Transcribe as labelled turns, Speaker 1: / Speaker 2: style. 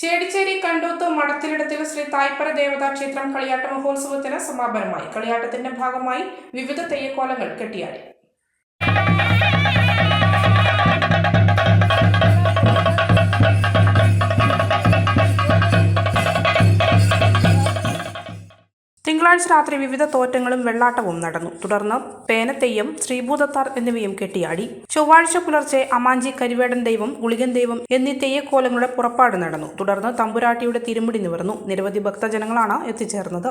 Speaker 1: ചേടിച്ചേരി കണ്ടൂത്ത് മടത്തിലിടത്തിൽ ശ്രീ തായ്പര ദേവതാ ക്ഷേത്രം കളിയാട്ട മഹോത്സവത്തിന് സമാപനമായി. കളിയാട്ടത്തിന്റെ ഭാഗമായി വിവിധ തെയ്യക്കോലങ്ങൾ കെട്ടിയാടി. തിങ്കളാഴ്ച രാത്രി വിവിധ തോറ്റങ്ങളും വെള്ളാട്ടവും നടന്നു. തുടർന്ന് പേനത്തെയ്യം ശ്രീഭൂതത്താർ എന്നിവയും കെട്ടിയാടി. ചൊവ്വാഴ്ച പുലർച്ചെ അമാഞ്ചി കരിവേടൻ ദൈവം ഗുളികൻ ദൈവം എന്നീ തെയ്യക്കോലങ്ങളുടെ പുറപ്പാട് നടന്നു. തുടർന്ന് തമ്പുരാട്ടിയുടെ തിരുമുടി നിവർന്നു. നിരവധി ഭക്തജനങ്ങളാണ് എത്തിച്ചേർന്നത്.